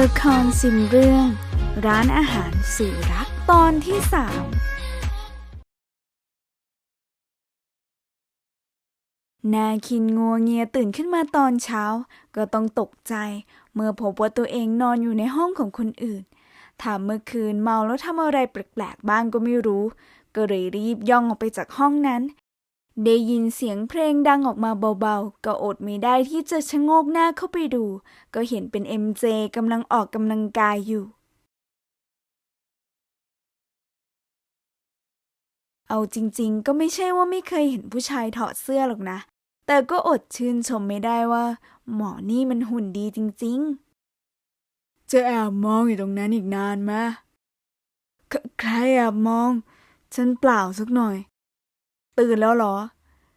ละครสิมเรื่อง ร้านอาหารสื่อรักตอนที่สามนาคินงัวเงียตื่นขึ้นมาตอนเช้า ก็ต้องตกใจ เมื่อพบว่าตัวเองนอนอยู่ในห้องของคนอื่นถามเมื่อคืนเมาแล้วทำอะไรแปลกๆบ้างก็ไม่รู้ ก็เลยรีบย่องออกไปจากห้องนั้น ได้ยินเสียงเพลงดังออกมาเบาๆ ก็อดไม่ได้ที่จะชะโงกหน้าเข้าไปดู ก็เห็นเป็น MJ กำลังออกกำลังกายอยู่ เอาจริงๆ ก็ไม่ใช่ว่าไม่เคยเห็นผู้ชายถอดเสื้อหรอกนะ แต่ก็อดชื่นชมไม่ได้ว่า หมอนี่มันหุ่นดีจริงๆ จะแอบมองอยู่ตรงนั้นอีกนานไหมใครแอบมอง ฉันเปล่าสักหน่อย ตื่นแล้วเหรอ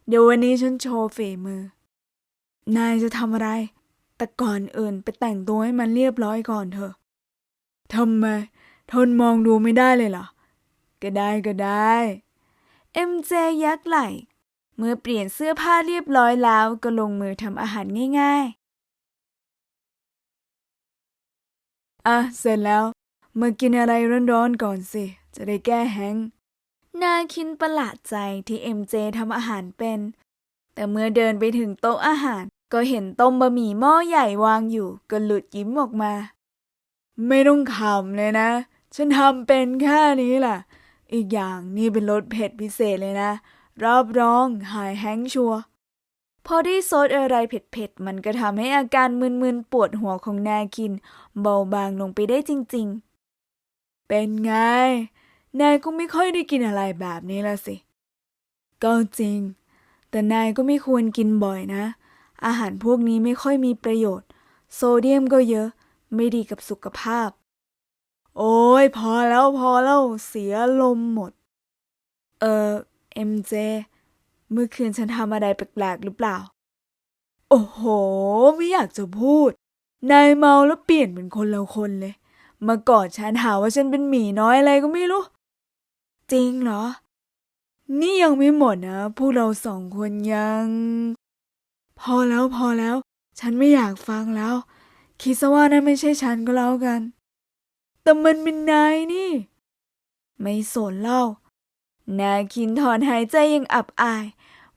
เดี๋ยววันนี้ฉันโชว์ฝีมือ นายจะทำอะไร แต่ก่อนอื่นไปแต่งตัวให้มันเรียบร้อยก่อนเถอะทำไม ทนมองดูไม่ได้เลยเหรอ ก็ได้ก็ได้เอ็มเจยักไหล่เมื่อเปลี่ยนเสื้อผ้าเรียบร้อยแล้วก็ลงมือทำอาหารง่ายๆ อะ เสร็จแล้ว มากินอะไรร้อนๆก่อนสิ จะได้แก้แห้ง นาคินประหลาดใจที่เอ็มเจทำอาหารเป็น แต่เมื่อเดินไปถึงโต๊ะอาหารก็เห็นต้มบะหมี่หม้อใหญ่วางอยู่ ก็หลุดยิ้มออกมา ไม่ต้องขำเลยนะ ฉันทำเป็นแค่นี้แหละอีกอย่างนี่เป็นรสเผ็ดพิเศษเลยนะ รับรองหายแห้งก์ชัวพอได้ซดอะไรเผ็ดๆ มันก็ทำให้อาการมึนๆ ปวดหัวของนาคิน เบาบางลงไปได้จริงๆ เป็นไง นายก็ไม่ค่อยได้กินอะไรแบบนี้ละสิ ก็จริง แต่นายก็ไม่ควรกินบ่อยนะ อาหารพวกนี้ไม่ค่อยมีประโยชน์ โซเดียมก็เยอะ ไม่ดีกับสุขภาพ โอ้ยพอแล้วพอแล้วเสียลมหมด เออเอ็มเจ เมื่อคืนฉันทำอะไรแปลกๆหรือเปล่า โอ้โห ไม่อยากจะพูด นายเมาแล้วเปลี่ยนเป็นคนละคนเลยมื่อก่อนฉันหาว่าฉันเป็นหมีน้อยอะไรก็ไม่รู้ จริงเหรอ นี่ยังไม่หมดนะ พวกเราสองคนยัง พอแล้วพอแล้ว ฉันไม่อยากฟังแล้ว คิดซะว่านั่นไม่ใช่ฉันก็แล้วกัน แต่มันเป็นนายนี่ ไม่สนเล่า นาคินถอนหายใจอยังอับอาย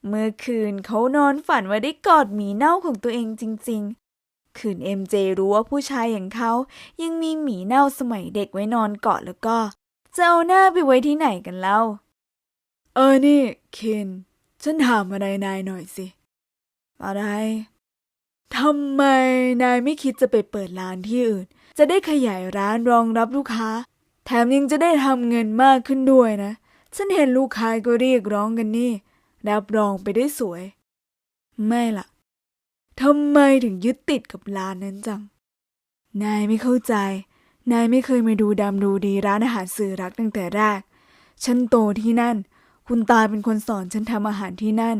เมื่อคืนเขานอนฝันว่าได้กอดหมีเน่าของตัวเองจริง ๆคืนเอ็มเจรู้ว่าผู้ชายอย่างเขายังมีหมีเน่าสมัยเด็กไว้นอนกอดแล้วก็ จะเอาหน้าไปไว้ที่ไหนกันเล่า เออนี่เคนฉันถามอะไรนายหน่อยสิ อะไรทำไมนายไม่คิดจะไปเปิดร้านที่อื่น จะได้ขยายร้านรองรับลูกค้า แถมยังจะได้ทำเงินมากขึ้นด้วยนะ ฉันเห็นลูกค้าก็เรียกร้องกันนี่ รับรองไปได้สวย ไม่ล่ะทำไมถึงยึดติดกับร้านนั้นจัง นายไม่เข้าใจ นายไม่เคยมาดูดำดูดีร้านอาหารสื่อรักตั้งแต่แรก ฉันโตที่นั่น คุณตาเป็นคนสอนฉันทำอาหารที่นั่น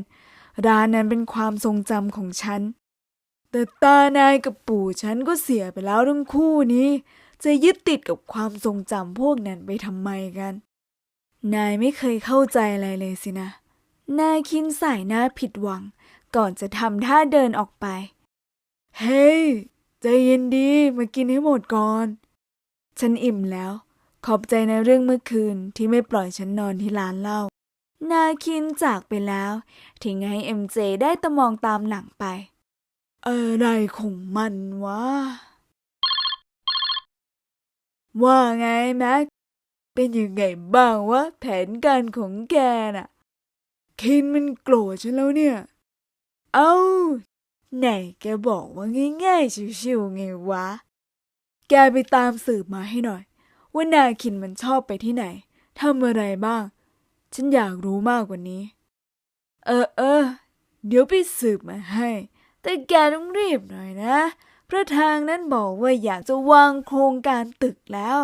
ร้านนั้นเป็นความทรงจำของฉัน แต่ตานายกับปู่ฉันก็เสียไปแล้วทั้งคู่นี้ จะยึดติดกับความทรงจำพวกนั้นไปทำไมกัน นายไม่เคยเข้าใจอะไรเลยสินะ นายคินใส่หน้าผิดหวัง ก่อนจะทำท่าเดินออกไป เฮ้ยใจเย็นดีมากินให้หมดก่อน ฉันอิ่มแล้ว ขอบใจในเรื่องเมื่อคืนที่ไม่ปล่อยฉันนอนที่ร้านเหล้า นาคินจากไปแล้ว ทิ้งให้เอ็มเจได้ตะมองตามหลังไป อะไรของมันวะ ว่าไงแม็ก เป็นยังไงบ้างวะแผนการของแกน่ะคินมันโกรธฉันแล้วเนี่ย เอ้า ไหนแกบอกว่าง่ายๆชิวๆไงวะ แกไปตามสืบมาให้หน่อย ว่านาคินมันชอบไปที่ไหนทำอะไรบ้าง ฉันอยากรู้มากกว่านี้ เออเออ เดี๋ยวไปสืบมาให้ แต่แกต้องรีบหน่อยนะพระทางนั้นบอกว่าอยากจะวางโครงการตึกแล้ว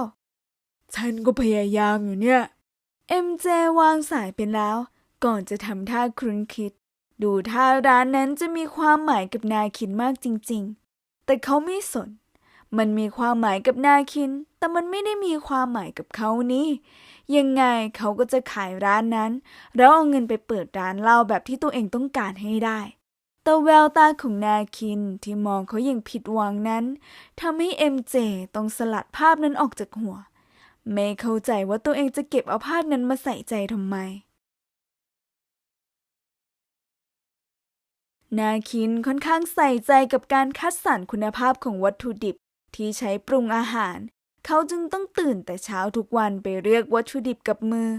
ฉันก็พยายามอยู่เนี่ย เอ็มเจวางสายไปแล้ว ก่อนจะทำท่าครุนคิด ดูท่าร้านนั้นจะมีความหมายกับนาคินมากจริง ๆ แต่เขาไม่สน มันมีความหมายกับนาคิน แต่มันไม่ได้มีความหมายกับเขานี่ ยังไงเขาก็จะขายร้านนั้น แล้วเอาเงินไปเปิดร้านเหล้าแบบที่ตัวเองต้องการให้ได้ แต่แววตาของนาคินที่มองเขาอย่างผิดหวังนั้นทำให้เอ็มเจต้องสลัดภาพนั้นออกจากหัว ไม่เข้าใจว่าตัวเองจะเก็บเอาภาพนั้นมาใส่ใจทำไมนาคินค่อนข้างใส่ใจกับการคัดสรรคุณภาพของวัตถุดิบ ที่ใช้ปรุงอาหาร เขาจึงต้องตื่นแต่เช้าทุกวันไปเลือกวัตถุดิบกับมือ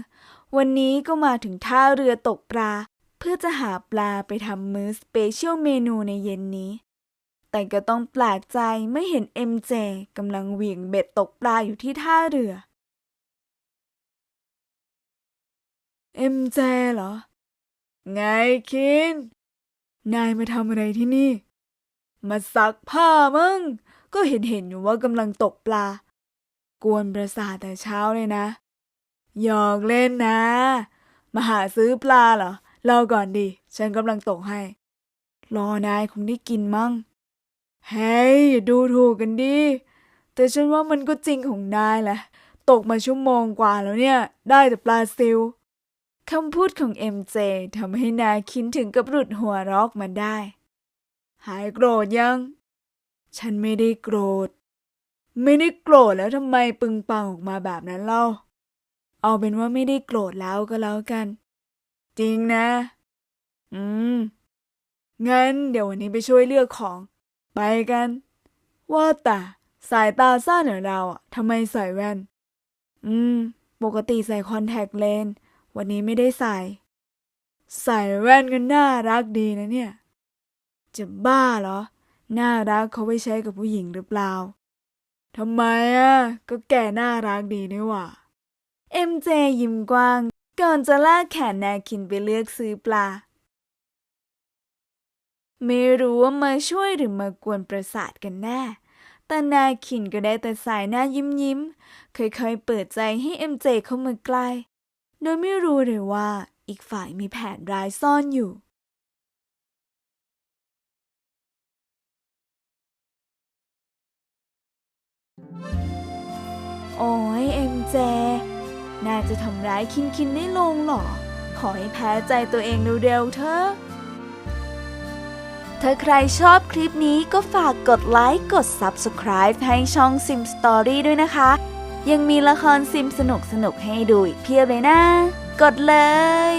วันนี้ก็มาถึงท่าเรือตกปลา เพื่อจะหาปลาไปทำมื้อสเปเชียลเมนูในเย็นนี้ แต่ก็ต้องแปลกใจไม่เห็นเอ็มเจกำลังเหวี่ยงเบ็ดตกปลาอยู่ที่ท่าเรือ เอ็มเจเหรอ ไงคิน นายมาทำอะไรที่นี่ มาซักผ้ามึง ก็เห็นเห็นอยู่ว่ากำลังตกปลา กวนประสาทแต่เช้าเลยนะ หยอกเล่นนะ มาหาซื้อปลาเหรอรอก่อนดิ ฉันกำลังตกให้ รอนายคงได้กินมั่งเฮ้ยอย่าดูถูกกันดิ แต่ฉันว่ามันก็จริงของนายแหละ ตกมาชั่วโมงกว่าแล้วเนี่ย ได้แต่ปลาซิลคำพูดของ MJ ทำให้นายคินถึงกับหลุดหัวรอกมาได้ หายโกรธยัง ฉันไม่ได้โกรธ ไม่ได้โกรธแล้วทำไมปึงปังออกมาแบบนั้นเล่า เอาเป็นว่าไม่ได้โกรธแล้วก็แล้วกัน จริงนะ อืม งั้นเดี๋ยววันนี้ไปช่วยเลือกของ ไปกัน ว่าแต่สายตาสั้นเหรอเราอะทำไมใส่แว่น อืม ปกติใส่คอนแทคเลนส์วันนี้ไม่ได้ใส่ ใส่แว่นก็น่ารักดีนะเนี่ย จะบ้าเหรอ น่ารักเขาไว้ใช้กับผู้หญิงหรือเปล่าทำไมอะ ก็แก่น่ารักดีนี่หว่าเอ็มเจยิ้มกว้าง ก่อนจะลากแขนนาคินไปเลือกซื้อปลา ไม่รู้ว่ามาช่วยหรือมากวนประสาทกันแน่ แต่นาคินก็ได้แต่สายหน้ายิ้มยิ้มๆค่อยๆเปิดใจให้เอ็มเจเข้ามาใกล้ โดยไม่รู้เลยว่าอีกฝ่ายมีแผนร้ายซ่อนอยู่ โอ้ยเอ็มเจน่าจะทำร้ายคินคินได้ลงเหรอ ขอให้แพ้ใจตัวเองเร็วๆเถอะ ถ้าใครชอบคลิปนี้ก็ฝากกดไลค์ กด Subscribe ให้ช่อง Sim Story ด้วยนะคะ ยังมีละครซิมสนุกๆให้ดูอีกเพียบเลยนะ กดเลย